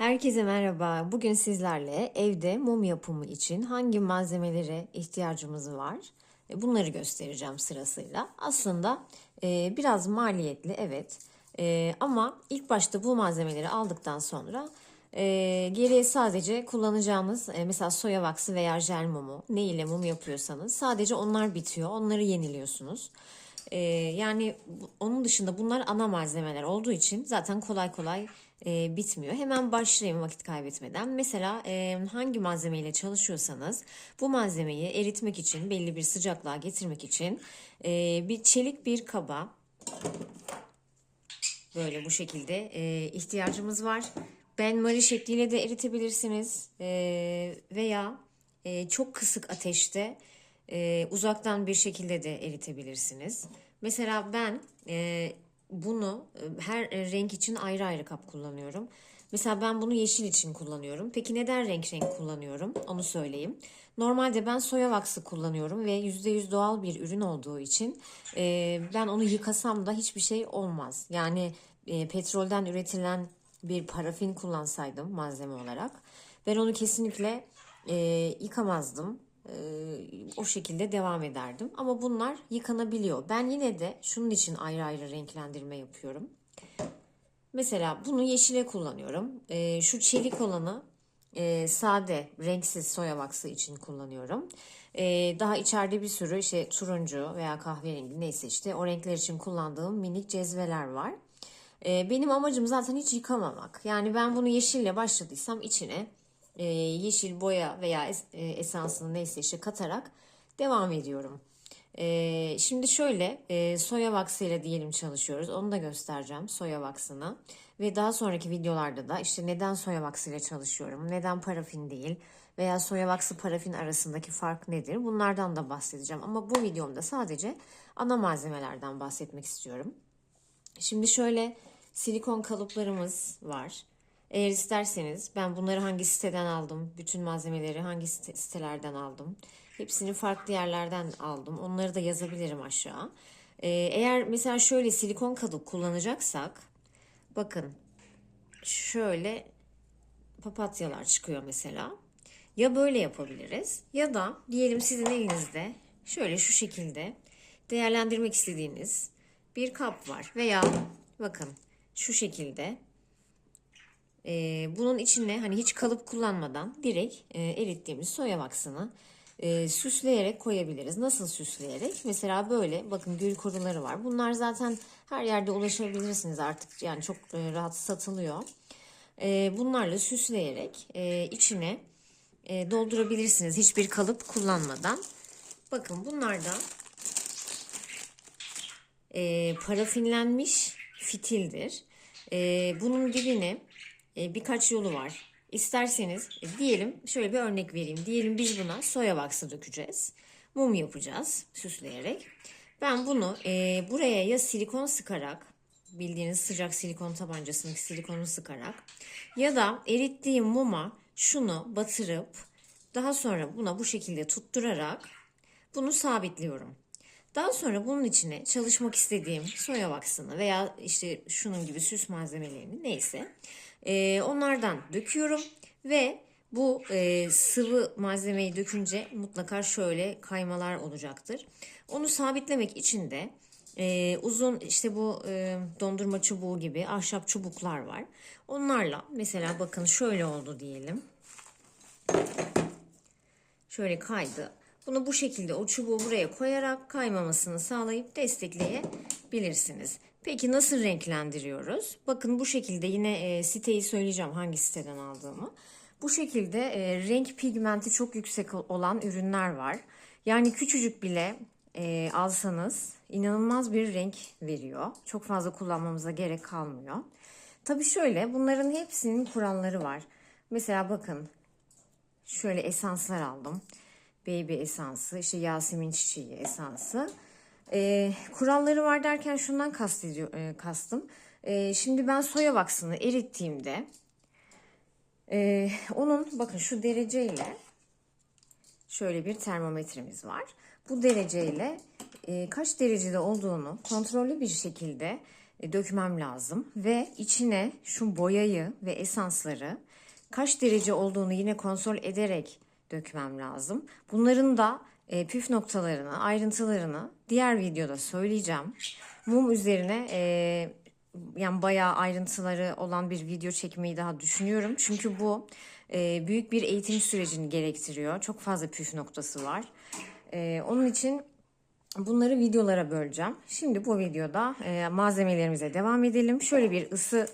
Herkese merhaba. Bugün sizlerle evde mum yapımı için hangi malzemelere ihtiyacımız var? E, Bunları göstereceğim sırasıyla. Aslında e, biraz maliyetli evet. E, ama ilk başta bu malzemeleri aldıktan sonra geriye sadece kullanacağınız mesela soya vaksı veya jel mumu ne ile mum yapıyorsanız sadece onlar bitiyor. Onları yeniliyorsunuz. Yani onun dışında bunlar ana malzemeler olduğu için zaten kolay kolay e, bitmiyor. Hemen başlayayım vakit kaybetmeden. Mesela e, hangi malzemeyle çalışıyorsanız bu malzemeyi eritmek için belli bir sıcaklığa getirmek için e, bir çelik bir kaba böyle bu şekilde e, ihtiyacımız var. Benmari şekliyle de eritebilirsiniz E, veya e, çok kısık ateşte e, uzaktan bir şekilde de eritebilirsiniz. Mesela ben e, bunu e, her e, renk için ayrı ayrı kap kullanıyorum. Mesela ben bunu yeşil için kullanıyorum. Peki neden renk renk kullanıyorum? Onu söyleyeyim. Normalde ben soya vaksı kullanıyorum ve %100 doğal bir ürün olduğu için e, ben onu yıkasam da hiçbir şey olmaz. Yani e, petrolden üretilen bir parafin kullansaydım malzeme olarak ben onu kesinlikle e, yıkamazdım. E, o şekilde devam ederdim. Ama bunlar yıkanabiliyor. Ben yine de şunun için ayrı ayrı renklendirme yapıyorum. Mesela bunu yeşile kullanıyorum. Ee, şu çelik olanı e, sade, renksiz soya vaksı için kullanıyorum. Ee, daha içeride bir sürü işte turuncu veya kahverengi neyse işte o renkler için kullandığım minik cezveler var. Ee, benim amacım zaten hiç yıkamamak. Yani ben bunu yeşille başladıysam içine e, yeşil boya veya es- e, esansını neyse işte katarak devam ediyorum. Ee, şimdi şöyle e, soya vaksıyla diyelim çalışıyoruz. Onu da göstereceğim soya vaksını. Ve daha sonraki videolarda da işte neden soya vaksıyla çalışıyorum, neden parafin değil veya soya vaksı parafin arasındaki fark nedir? Bunlardan da bahsedeceğim. Ama bu videomda sadece ana malzemelerden bahsetmek istiyorum. Şimdi şöyle silikon kalıplarımız var. Eğer isterseniz ben bunları hangi siteden aldım, bütün malzemeleri hangi site- sitelerden aldım, hepsini farklı yerlerden aldım. Onları da yazabilirim aşağı. Ee, eğer mesela şöyle silikon kalıp kullanacaksak, bakın şöyle papatyalar çıkıyor mesela. Ya böyle yapabiliriz ya da diyelim sizin elinizde şöyle şu şekilde değerlendirmek istediğiniz bir kap var veya bakın şu şekilde e, bunun içine hani hiç kalıp kullanmadan direkt e, erittiğimiz soya vaksını e, süsleyerek koyabiliriz. Nasıl süsleyerek? Mesela böyle bakın gül koruları var. Bunlar zaten her yerde ulaşabilirsiniz artık yani çok e, rahat satılıyor. E, bunlarla süsleyerek e, içine e, doldurabilirsiniz hiçbir kalıp kullanmadan. Bakın bunlar da e, parafinlenmiş fitildir. E, bunun dibine e, birkaç yolu var. İsterseniz e, diyelim şöyle bir örnek vereyim. Diyelim biz buna soya vaksı dökeceğiz. Mum yapacağız süsleyerek. Ben bunu e, buraya ya silikon sıkarak bildiğiniz sıcak silikon tabancasındaki silikonu sıkarak ya da erittiğim muma şunu batırıp daha sonra buna bu şekilde tutturarak bunu sabitliyorum. Daha sonra bunun içine çalışmak istediğim soya vaksını veya işte şunun gibi süs malzemelerini neyse e, onlardan döküyorum ve bu e, sıvı malzemeyi dökünce mutlaka şöyle kaymalar olacaktır. Onu sabitlemek için de e, uzun işte bu e, dondurma çubuğu gibi ahşap çubuklar var. Onlarla mesela bakın şöyle oldu diyelim. Şöyle kaydı. Bunu bu şekilde o çubuğu buraya koyarak kaymamasını sağlayıp destekleyebilirsiniz. Peki nasıl renklendiriyoruz? Bakın bu şekilde yine e, siteyi söyleyeceğim hangi siteden aldığımı. Bu şekilde e, renk pigmenti çok yüksek olan ürünler var. Yani küçücük bile e, alsanız inanılmaz bir renk veriyor. Çok fazla kullanmamıza gerek kalmıyor. Tabii şöyle bunların hepsinin kuralları var. Mesela bakın Şöyle esanslar aldım. Baby esansı, işte Yasemin çiçeği esansı. Ee, kuralları var derken şundan kastediyor, e, kastım. Ee, şimdi ben soya vaksını erittiğimde e, onun bakın şu dereceyle şöyle bir termometremiz var. Bu dereceyle e, kaç derecede olduğunu kontrollü bir şekilde e, dökmem lazım. Ve içine şu boyayı ve esansları kaç derece olduğunu yine kontrol ederek dökmem lazım. Bunların da e, püf noktalarını, ayrıntılarını diğer videoda söyleyeceğim. Mum üzerine e, yani bayağı ayrıntıları olan bir video çekmeyi daha düşünüyorum. Çünkü bu e, büyük bir eğitim sürecini gerektiriyor. Çok fazla püf noktası var. E, onun için bunları videolara böleceğim. Şimdi bu videoda e, malzemelerimize devam edelim. Şöyle bir ısı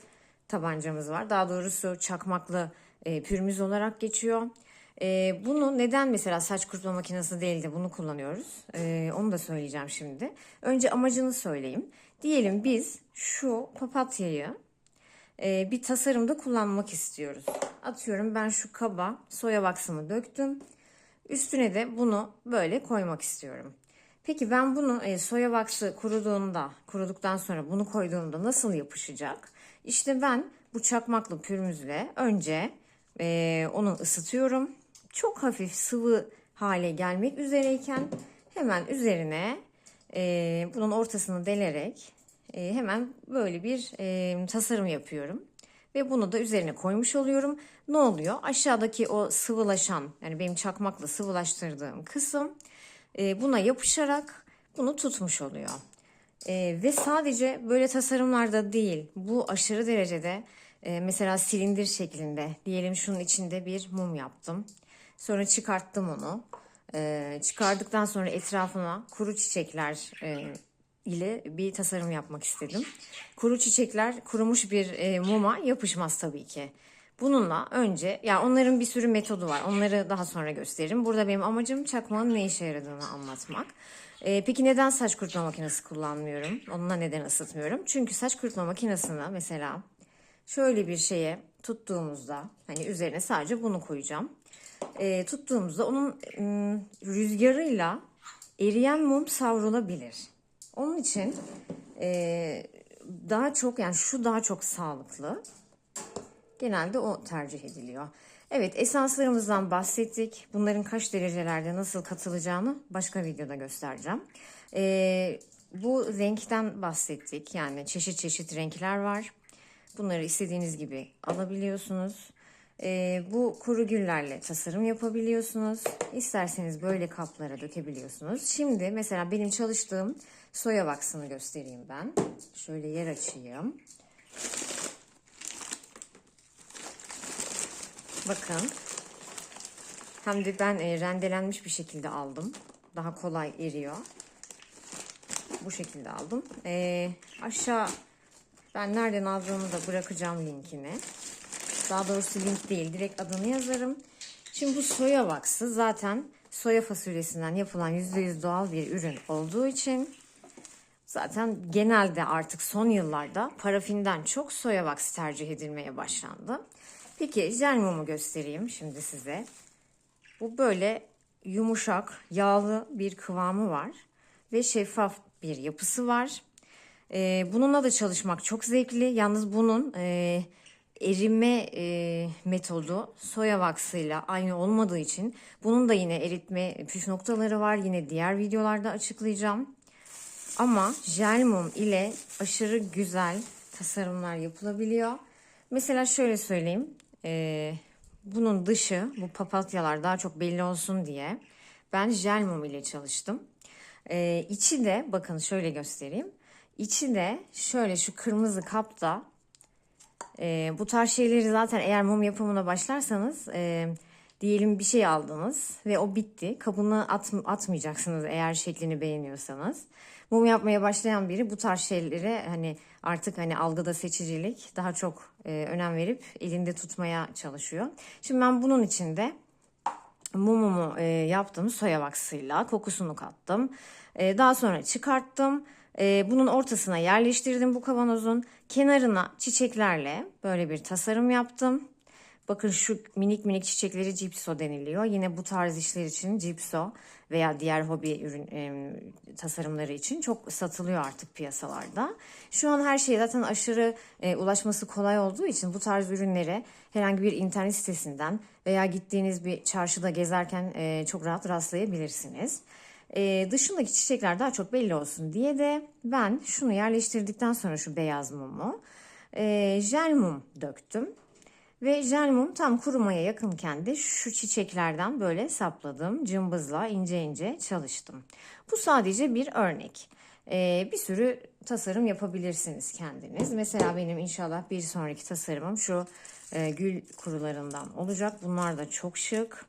tabancamız var. Daha doğrusu çakmaklı e, pürmüz olarak geçiyor. E, bunu neden mesela saç kurutma makinesi değil de bunu kullanıyoruz? E, onu da söyleyeceğim şimdi. Önce amacını söyleyeyim. Diyelim biz şu papatyayı e, bir tasarımda kullanmak istiyoruz. Atıyorum ben şu kaba soya baksımı döktüm. Üstüne de bunu böyle koymak istiyorum. Peki ben bunu e, soya vaksı kuruduğunda, kuruduktan sonra bunu koyduğumda nasıl yapışacak? İşte ben bu çakmaklı pürmüzle önce e, onu ısıtıyorum. Çok hafif sıvı hale gelmek üzereyken hemen üzerine e, bunun ortasını delerek e, hemen böyle bir e, tasarım yapıyorum. Ve bunu da üzerine koymuş oluyorum. Ne oluyor? Aşağıdaki o sıvılaşan yani benim çakmakla sıvılaştırdığım kısım e, buna yapışarak bunu tutmuş oluyor. E, ve sadece böyle tasarımlarda değil bu aşırı derecede e, mesela silindir şeklinde diyelim şunun içinde bir mum yaptım. Sonra çıkarttım onu. E, çıkardıktan sonra etrafına kuru çiçekler e, ile bir tasarım yapmak istedim. Kuru çiçekler kurumuş bir e, muma yapışmaz tabii ki. Bununla önce ya onların bir sürü metodu var. Onları daha sonra gösteririm. Burada benim amacım çakmağın ne işe yaradığını anlatmak. E, peki neden saç kurutma makinesi kullanmıyorum? Onunla neden ısıtmıyorum? Çünkü saç kurutma makinesini mesela şöyle bir şeye tuttuğumuzda hani üzerine sadece bunu koyacağım. E, tuttuğumuzda onun ım, rüzgarıyla eriyen mum savrulabilir. Onun için e, daha çok yani şu daha çok sağlıklı. Genelde o tercih ediliyor. Evet esanslarımızdan bahsettik. Bunların kaç derecelerde nasıl katılacağını başka videoda göstereceğim. E, bu renkten bahsettik. Yani çeşit çeşit renkler var. Bunları istediğiniz gibi alabiliyorsunuz. E, bu kuru güllerle tasarım yapabiliyorsunuz. İsterseniz böyle kaplara dökebiliyorsunuz. Şimdi mesela benim çalıştığım soya vaksını göstereyim ben. Şöyle yer açayım. Bakın. Hem de ben e, rendelenmiş bir şekilde aldım. Daha kolay eriyor. Bu şekilde aldım. E, aşağı ben nereden aldığımı da bırakacağım linkini. Daha doğrusu link değil. Direkt adını yazarım. Şimdi bu soya vaksı zaten soya fasulyesinden yapılan %100 doğal bir ürün olduğu için zaten genelde artık son yıllarda parafinden çok soya vaksı tercih edilmeye başlandı. Peki jel mumu göstereyim şimdi size. Bu böyle yumuşak, yağlı bir kıvamı var ve şeffaf bir yapısı var. Ee, bununla da çalışmak çok zevkli. Yalnız bunun e, erime e, metodu soya vaksıyla aynı olmadığı için bunun da yine eritme püf noktaları var. Yine diğer videolarda açıklayacağım. Ama jel mum ile aşırı güzel tasarımlar yapılabiliyor. Mesela şöyle söyleyeyim. E, bunun dışı bu papatyalar daha çok belli olsun diye ben jel mum ile çalıştım. E, içi de bakın şöyle göstereyim. İçi de şöyle şu kırmızı kapta e, bu tarz şeyleri zaten eğer mum yapımına başlarsanız e, diyelim bir şey aldınız ve o bitti. Kabını at, atmayacaksınız eğer şeklini beğeniyorsanız. Mum yapmaya başlayan biri bu tarz şeylere hani artık hani algıda seçicilik daha çok e, önem verip elinde tutmaya çalışıyor. Şimdi ben bunun içinde mumumu e, yaptım soya vaksıyla kokusunu kattım. E, daha sonra çıkarttım. E, bunun ortasına yerleştirdim bu kavanozun. Kenarına çiçeklerle böyle bir tasarım yaptım. Bakın şu minik minik çiçekleri cipso deniliyor. Yine bu tarz işler için cipso veya diğer hobi ürün e, tasarımları için çok satılıyor artık piyasalarda. Şu an her şey zaten aşırı e, ulaşması kolay olduğu için bu tarz ürünlere herhangi bir internet sitesinden veya gittiğiniz bir çarşıda gezerken e, çok rahat rastlayabilirsiniz. E, dışındaki çiçekler daha çok belli olsun diye de ben şunu yerleştirdikten sonra şu beyaz mumu e, jel mum döktüm. Ve jel mum tam kurumaya yakınken de şu çiçeklerden böyle sapladım. Cımbızla ince ince çalıştım. Bu sadece bir örnek. Ee, bir sürü tasarım yapabilirsiniz kendiniz. Mesela benim inşallah bir sonraki tasarımım şu e, gül kurularından olacak. Bunlar da çok şık.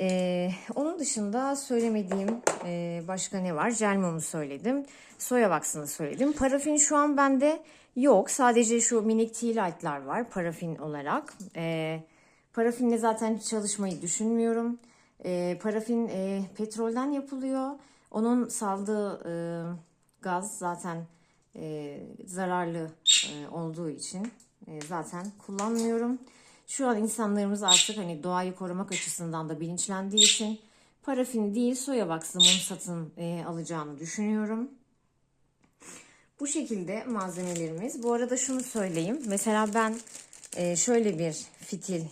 Ee, onun dışında söylemediğim e, başka ne var? Jel mumu söyledim. Soya vaksını söyledim. Parafin şu an bende yok. Sadece şu minik tea light'lar var parafin olarak. Ee, parafinle zaten çalışmayı düşünmüyorum. Ee, parafin e, petrolden yapılıyor. Onun saldığı e, gaz zaten e, zararlı e, olduğu için e, zaten kullanmıyorum. Şu an insanlarımız artık hani doğayı korumak açısından da bilinçlendiği için parafin değil soya vaksı mum satın e, alacağını düşünüyorum. Bu şekilde malzemelerimiz. Bu arada şunu söyleyeyim. Mesela ben e, şöyle bir fitil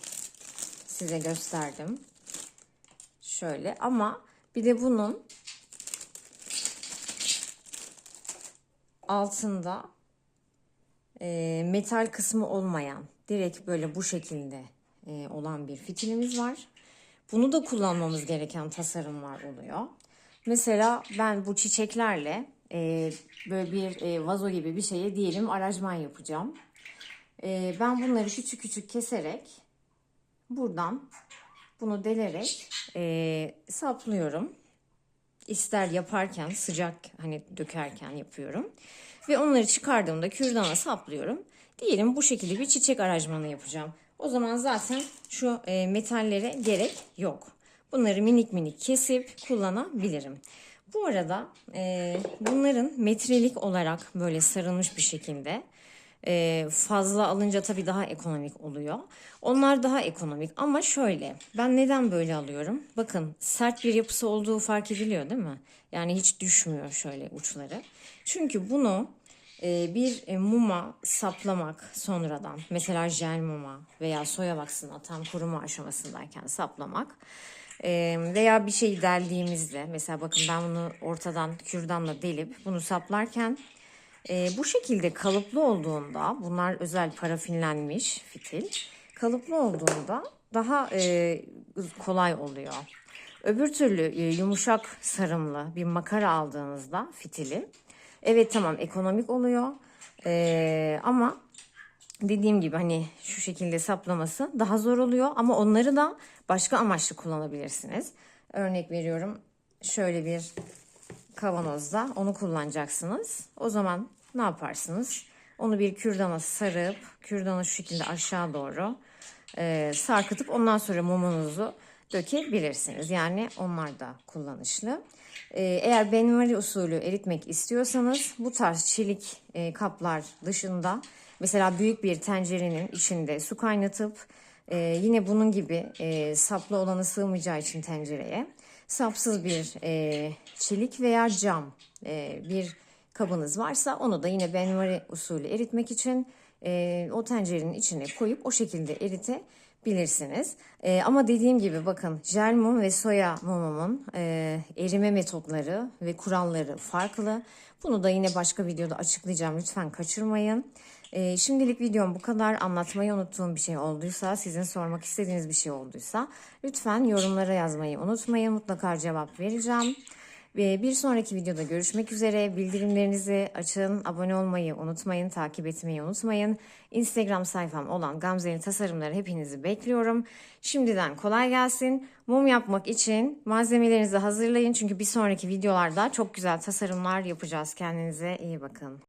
size gösterdim. Şöyle ama bir de bunun altında e, metal kısmı olmayan direkt böyle bu şekilde e, olan bir fitilimiz var. Bunu da kullanmamız gereken tasarımlar oluyor. Mesela ben bu çiçeklerle e, böyle bir e, vazo gibi bir şeye diyelim aracman yapacağım. E, ben bunları küçük küçük keserek buradan bunu delerek e, saplıyorum. İster yaparken sıcak hani dökerken yapıyorum. Ve onları çıkardığımda kürdana saplıyorum. Diyelim bu şekilde bir çiçek aracmanı yapacağım. O zaman zaten şu e, metallere gerek yok. Bunları minik minik kesip kullanabilirim. Bu arada e, bunların metrelik olarak böyle sarılmış bir şekilde e, fazla alınca tabii daha ekonomik oluyor. Onlar daha ekonomik ama şöyle ben neden böyle alıyorum? Bakın sert bir yapısı olduğu fark ediliyor değil mi? Yani hiç düşmüyor şöyle uçları. Çünkü bunu bir e, muma saplamak sonradan mesela jel muma veya soya vaksına tam kuruma aşamasındayken saplamak e, veya bir şey deldiğimizde mesela bakın ben bunu ortadan kürdanla delip bunu saplarken e, bu şekilde kalıplı olduğunda bunlar özel parafinlenmiş fitil kalıplı olduğunda daha e, kolay oluyor. Öbür türlü yumuşak sarımlı bir makara aldığınızda fitili evet tamam ekonomik oluyor e, ama dediğim gibi hani şu şekilde saplaması daha zor oluyor ama onları da başka amaçlı kullanabilirsiniz. Örnek veriyorum şöyle bir kavanozda onu kullanacaksınız. O zaman ne yaparsınız? Onu bir kürdana sarıp kürdanı şu şekilde aşağı doğru e, sarkıtıp ondan sonra mumunuzu dökebilirsiniz. Yani onlar da kullanışlı. E, eğer benmari usulü eritmek istiyorsanız bu tarz çelik e, kaplar dışında mesela büyük bir tencerenin içinde su kaynatıp e, yine bunun gibi e, saplı olanı sığmayacağı için tencereye sapsız bir çelik veya cam bir kabınız varsa onu da yine benmari usulü eritmek için o tencerenin içine koyup o şekilde eritebilirsiniz. E, ama dediğim gibi bakın jel mum ve soya mumumun e, erime metotları ve kuralları farklı. Bunu da yine başka videoda açıklayacağım. Lütfen kaçırmayın. E, şimdilik videom bu kadar. Anlatmayı unuttuğum bir şey olduysa, sizin sormak istediğiniz bir şey olduysa lütfen yorumlara yazmayı unutmayın. Mutlaka cevap vereceğim. Bir sonraki videoda görüşmek üzere. Bildirimlerinizi açın, abone olmayı unutmayın, takip etmeyi unutmayın. Instagram sayfam olan Gamze'nin tasarımları hepinizi bekliyorum. Şimdiden kolay gelsin. Mum yapmak için malzemelerinizi hazırlayın. Çünkü bir sonraki videolarda çok güzel tasarımlar yapacağız. Kendinize iyi bakın.